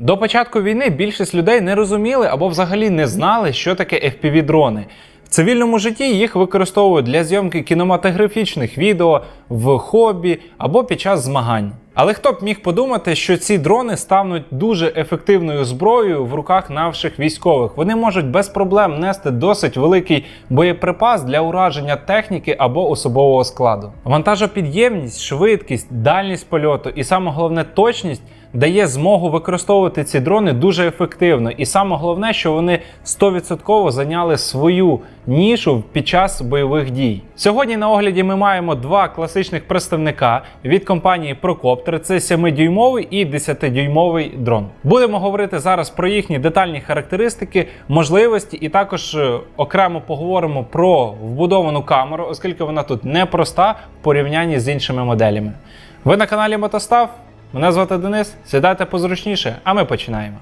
До початку війни більшість людей не розуміли або взагалі не знали, що таке FPV-дрони. В цивільному житті їх використовують для зйомки кінематографічних відео в хобі або під час змагань. Але хто б міг подумати, що ці дрони стануть дуже ефективною зброєю в руках наших військових. Вони можуть без проблем нести досить великий боєприпас для ураження техніки або особового складу. Вантажопідємність, швидкість, дальність польоту і саме головне точність дає змогу використовувати ці дрони дуже ефективно. І саме головне, що вони 100% зайняли свою нішу під час бойових дій. Сьогодні на огляді ми маємо два класичних представника від компанії Procopter. Це 7-дюймовий і 10-дюймовий дрон. Будемо говорити зараз про їхні детальні характеристики, можливості, і також е, окремо поговоримо про вбудовану камеру, оскільки вона тут непроста в порівнянні з іншими моделями. Ви на каналі Мотостав. Мене звати Денис. Сідайте позручніше, а ми починаємо.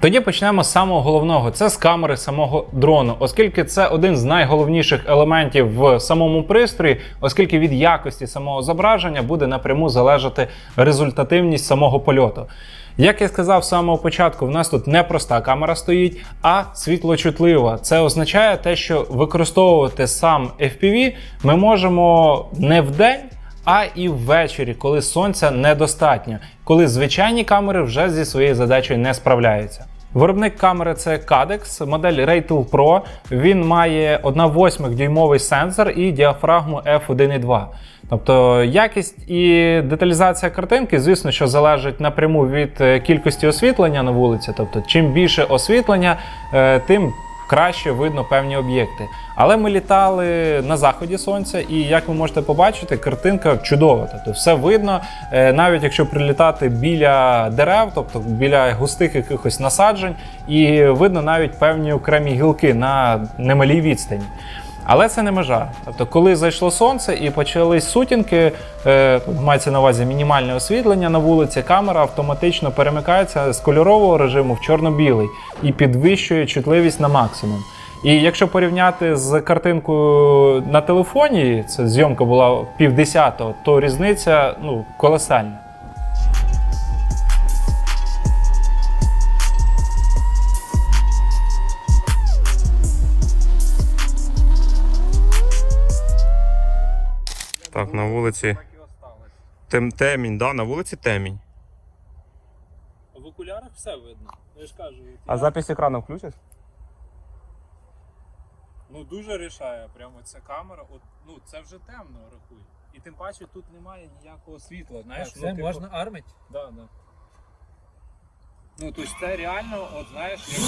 Тоді почнемо з самого головного: це з камери самого дрону, оскільки це один з найголовніших елементів в самому пристрої, оскільки від якості самого зображення буде напряму залежати результативність самого польоту. Як я сказав з самого початку, в нас тут не проста камера стоїть, а світлочутлива. Це означає те, що використовувати сам FPV ми можемо не вдень, а і ввечері, коли сонця недостатньо, коли звичайні камери вже зі своєю задачею не справляються. Виробник камери це Cadex, модель Raytool Pro. Він має 1,8 дюймовий сенсор і діафрагму f1.2. Тобто якість і деталізація картинки, звісно, що залежить напряму від е, кількості освітлення на вулиці. Тобто, чим більше освітлення, е, тим краще видно певні об'єкти. Але ми літали на заході сонця, і як ви можете побачити, картинка чудова. Тобто все видно, е, навіть якщо прилітати біля дерев, тобто біля густих якихось насаджень, і видно навіть певні окремі гілки на немалій відстані. Але це не межа. Тобто, коли зайшло сонце і почались сутінки, е, мається на увазі мінімальне освітлення на вулиці, камера автоматично перемикається з кольорового режиму в чорно-білий і підвищує чутливість на максимум. І якщо порівняти з картинкою на телефоні, це зйомка була півдесятого, то різниця ну, колосальна. Так, на вулиці тем, темінь, да, на вулиці темінь. В окулярах все видно. Я ж кажу, А запись екрану включиш? Ну дуже рішає прямо ця камера. От ну це вже темно рахуй. І тим паче тут немає ніякого світла. Знаєш, Це ну, типу, можна армить? Да, да. Ну тобто це реально, от знаєш, як.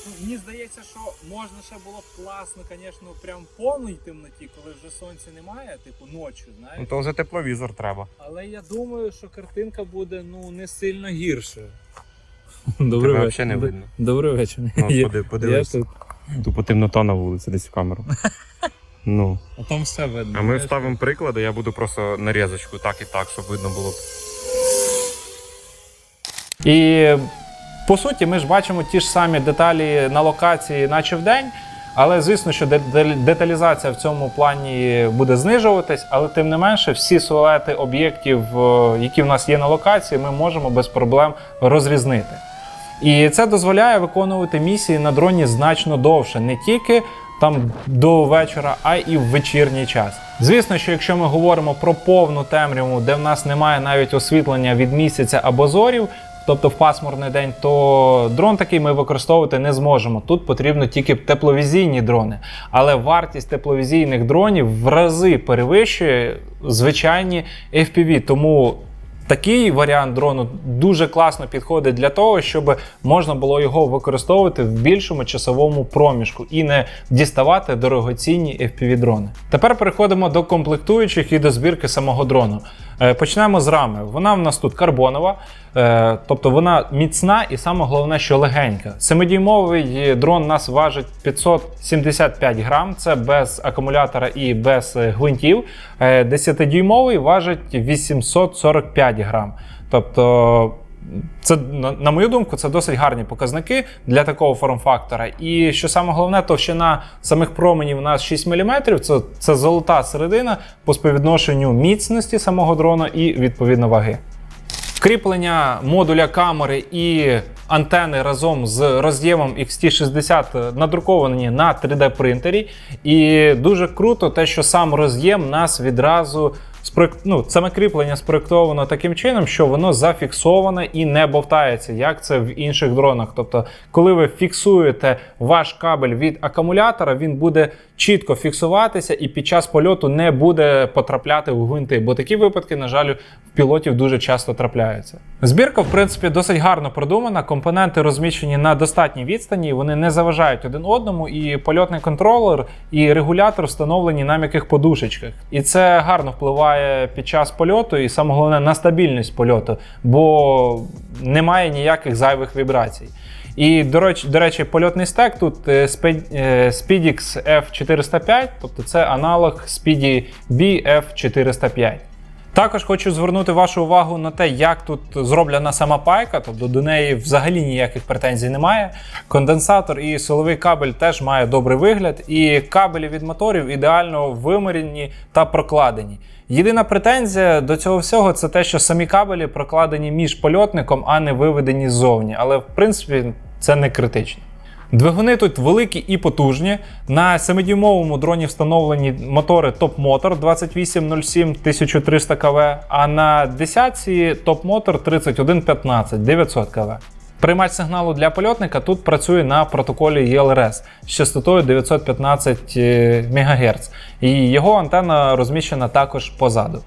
Ну, мені здається, що можна ще було б класно, звісно, прям в повній темноті, коли вже сонця немає, типу ночі, знаєш. Ну то вже тепловізор треба. Але я думаю, що картинка буде ну не сильно гіршою. Добрий Тебе вечір. не видно. Добрий вечір. Ну, Я- поди- подивись. Я тут. Тупо темнота на вулиці десь в камеру. Ну. А там все видно. А ми вставимо приклади, я буду просто нарізочку так і так, щоб видно було. І по суті, ми ж бачимо ті ж самі деталі на локації, наче в день. Але звісно, що де- де- деталізація в цьому плані буде знижуватись, але тим не менше, всі силуети об'єктів, е, які в нас є на локації, ми можемо без проблем розрізнити. І це дозволяє виконувати місії на дроні значно довше, не тільки там до вечора, а і в вечірній час. Звісно, що якщо ми говоримо про повну темряву, де в нас немає навіть освітлення від місяця або зорів, тобто в пасмурний день, то дрон такий ми використовувати не зможемо. Тут потрібно тільки тепловізійні дрони. Але вартість тепловізійних дронів в рази перевищує звичайні FPV. Тому Такий варіант дрону дуже класно підходить для того, щоб можна було його використовувати в більшому часовому проміжку і не діставати дорогоцінні FPV-дрони. Тепер переходимо до комплектуючих і до збірки самого дрону. Е, Почнемо з рами. Вона в нас тут карбонова, е, тобто вона міцна і саме головне, що легенька. 7-дюймовий дрон нас важить 575 грам, це без акумулятора і без е, гвинтів. Десятидіймовий 10-дюймовий важить 845 грам. Тобто це, на, мою думку, це досить гарні показники для такого форм-фактора. І що саме головне, товщина самих променів у нас 6 мм, це, це золота середина по співвідношенню міцності самого дрона і відповідно ваги. Кріплення модуля камери і антени разом з роз'ємом XT60 надруковані на 3D принтері. І дуже круто те, що сам роз'єм нас відразу спроєк- ну, саме кріплення спроєктовано таким чином, що воно зафіксоване і не бовтається, як це в інших дронах. Тобто, коли ви фіксуєте ваш кабель від акумулятора, він буде чітко фіксуватися і під час польоту не буде потрапляти у гвинти. Бо такі випадки, на жаль, в пілотів дуже часто трапляються. Збірка, в принципі, досить гарно продумана. Компоненти розміщені на достатній відстані, вони не заважають один одному, і польотний контролер і регулятор встановлені на м'яких подушечках. І це гарно впливає під час польоту, і саме головне на стабільність польоту, бо немає ніяких зайвих вібрацій. І до речі, до речі, польотний стек тут е, е, Speedix F405, тобто це аналог Speedy BF405. Також хочу звернути вашу увагу на те, як тут зроблена сама пайка, тобто до неї взагалі ніяких претензій немає. Конденсатор і силовий кабель теж має добрий вигляд, і кабелі від моторів ідеально вимірені та прокладені. Єдина претензія до цього всього це те, що самі кабелі прокладені між польотником, а не виведені ззовні. Але в принципі це не критично. Двигуни тут великі і потужні. На 7-дюймовому дроні встановлені мотори Top Motor 2807 1300 КВ, а на десятці Top Motor 3115 900 КВ. Приймач сигналу для польотника тут працює на протоколі ELRS з частотою 915 МГц, і його антенна розміщена також позаду.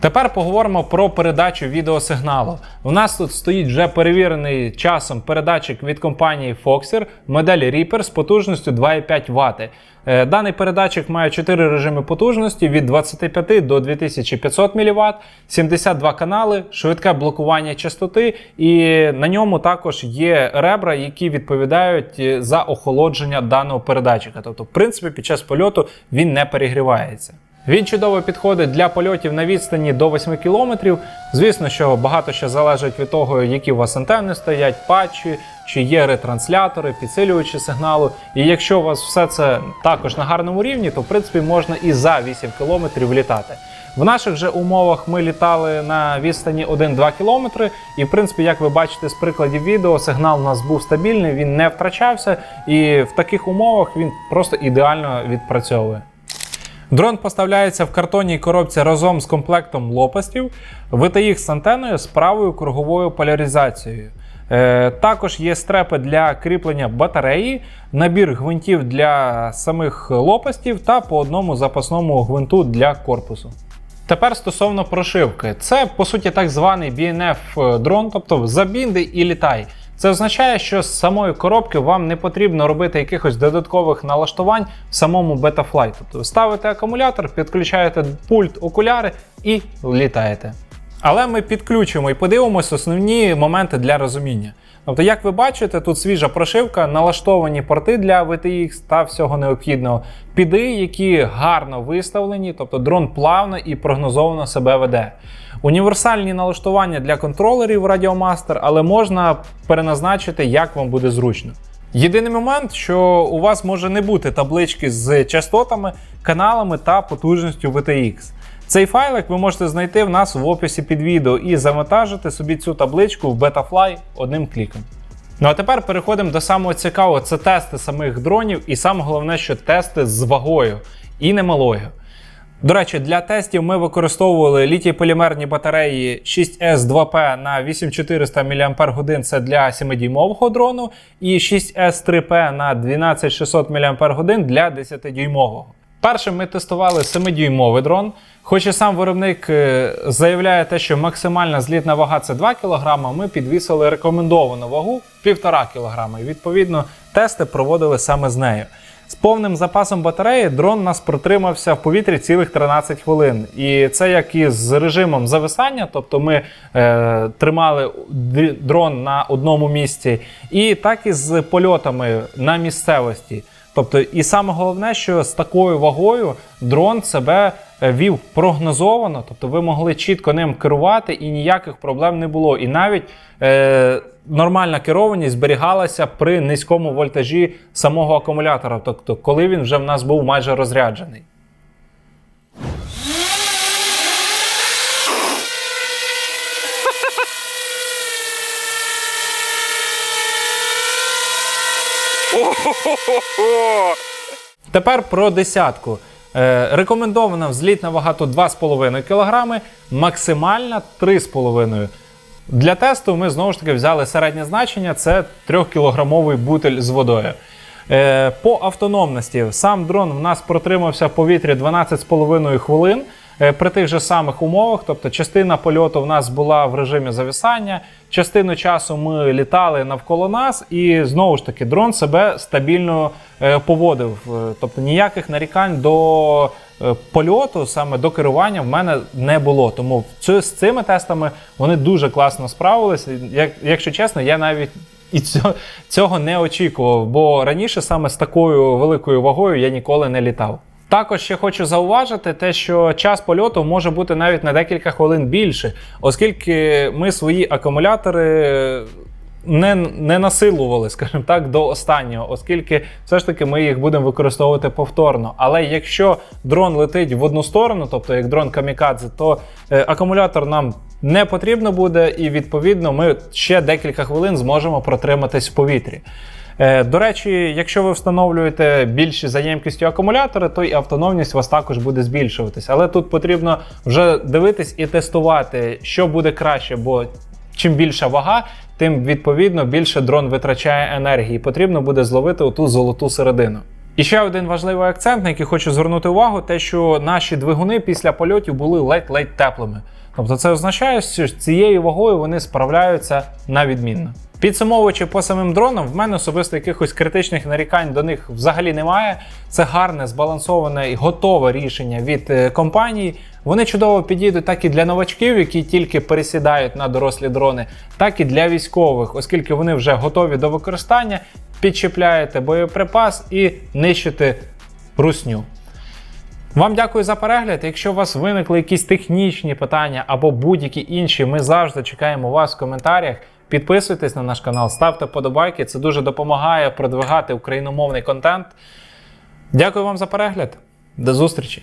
Тепер поговоримо про передачу відеосигналу. У нас тут стоїть вже перевірений часом передатчик від компанії Foxer, модель Reaper з потужністю 2,5 Вт. Е, Даний передатчик має 4 режими потужності від 25 до 2500 мВт, 72 канали, швидке блокування частоти, і на ньому також є ребра, які відповідають е, за охолодження даного передатчика. Тобто, в принципі, під час польоту він не перегрівається. Він чудово підходить для польотів на відстані до 8 км. Звісно, що багато ще залежить від того, які у вас антенни стоять, патчі, чи є ретранслятори, підсилювачі сигналу. І якщо у вас все це також на гарному рівні, то в принципі можна і за 8 км літати. В наших же умовах ми літали на відстані 1-2 км, і в принципі, як ви бачите з прикладів відео, сигнал у нас був стабільний, він не втрачався, і в таких умовах він просто ідеально відпрацьовує. Дрон поставляється в картонній коробці разом з комплектом лопастів, VTX з антеною з правою круговою поляризацією. Е, також є стрепи для кріплення батареї, набір гвинтів для самих лопастів та по одному запасному гвинту для корпусу. Тепер стосовно прошивки, це по суті так званий BNF дрон, тобто забінди і літай. Це означає, що з самої коробки вам не потрібно робити якихось додаткових налаштувань в самому Betaflight. Тобто ставите акумулятор, підключаєте пульт, окуляри і літаєте. Але ми підключимо і подивимось основні моменти для розуміння. Тобто, як ви бачите, тут свіжа прошивка, налаштовані порти для VTX та всього необхідного, піди, які гарно виставлені, тобто дрон плавно і прогнозовано себе веде. Універсальні налаштування для контролерів Radiomaster, але можна переназначити, як вам буде зручно. Єдиний момент, що у вас може не бути таблички з частотами, каналами та потужністю VTX. Цей файлик ви можете знайти в нас в описі під відео і завантажити собі цю табличку в Betafly одним кліком. Ну а тепер переходимо до самого цікавого: це тести самих дронів, і саме головне, що тести з вагою і немалою. До речі, для тестів ми використовували літій-полімерні батареї 6S2P на 8400 мАч це для 7-дюймового дрону, і 6S3P на 12600 мАч для 10-дюймового. Першим ми тестували 7-дюймовий дрон. Хоч і сам виробник е, заявляє те, що максимальна злітна вага це 2 кг, ми підвісили рекомендовану вагу 1,5 кг. І відповідно тести проводили саме з нею. З повним запасом батареї дрон нас протримався в повітрі цілих 13 хвилин. І це як і з режимом зависання, тобто ми е, тримали дрон на одному місці, і так і з польотами на місцевості. Тобто, і саме головне, що з такою вагою дрон себе вів прогнозовано, тобто ви могли чітко ним керувати і ніяких проблем не було. І навіть е, нормальна керованість зберігалася при низькому вольтажі самого акумулятора, тобто коли він вже в нас був майже розряджений. Тепер про десятку. Е, рекомендована взлітна вага тут 2,5 кг, максимальна 3,5 Для тесту ми знову ж таки взяли середнє значення це 3-кілограмовий бутель з водою. Е, по автономності сам дрон в нас протримався в повітрі 12,5 хвилин. Е, При тих же самих умовах, тобто частина польоту в нас була в режимі зависання, частину часу ми літали навколо нас, і знову ж таки дрон себе стабільно е, поводив. Е, Тобто ніяких нарікань до польоту, саме до керування, в мене не було. Тому з цими тестами вони дуже класно справилися. Як, якщо чесно, я навіть і цього не очікував, бо раніше саме з такою великою вагою я ніколи не літав. Також ще хочу зауважити те, що час польоту може бути навіть на декілька хвилин більше, оскільки ми свої акумулятори не, не насилували, скажімо так, до останнього, оскільки все ж таки ми їх будемо використовувати повторно. Але якщо дрон летить в одну сторону, тобто як дрон камікадзе, то е, акумулятор нам не потрібно буде, і відповідно ми ще декілька хвилин зможемо протриматись в повітрі. Е, До речі, якщо ви встановлюєте більші за ємкістю акумулятори, то і автономність у вас також буде збільшуватись. Але тут потрібно вже дивитись і тестувати, що буде краще, бо чим більша вага, тим відповідно більше дрон витрачає енергії. Потрібно буде зловити оту золоту середину. І ще один важливий акцент, на який хочу звернути увагу, те, що наші двигуни після польотів були ледь-ледь теплими. Тобто це означає, що з цією вагою вони справляються на відмінно. Підсумовуючи по самим дронам, в мене особисто якихось критичних нарікань до них взагалі немає. Це гарне, збалансоване і готове рішення від е, компанії. Вони чудово підійдуть так і для новачків, які тільки пересідають на дорослі дрони, так і для військових, оскільки вони вже готові до використання, підчіпляєте боєприпас і нищите русню. Вам дякую за перегляд. Якщо у вас виникли якісь технічні питання або будь-які інші, ми завжди чекаємо вас в коментарях. Підписуйтесь на наш канал, ставте подобайки. Це дуже допомагає продвигати україномовний контент. Дякую вам за перегляд. До зустрічі!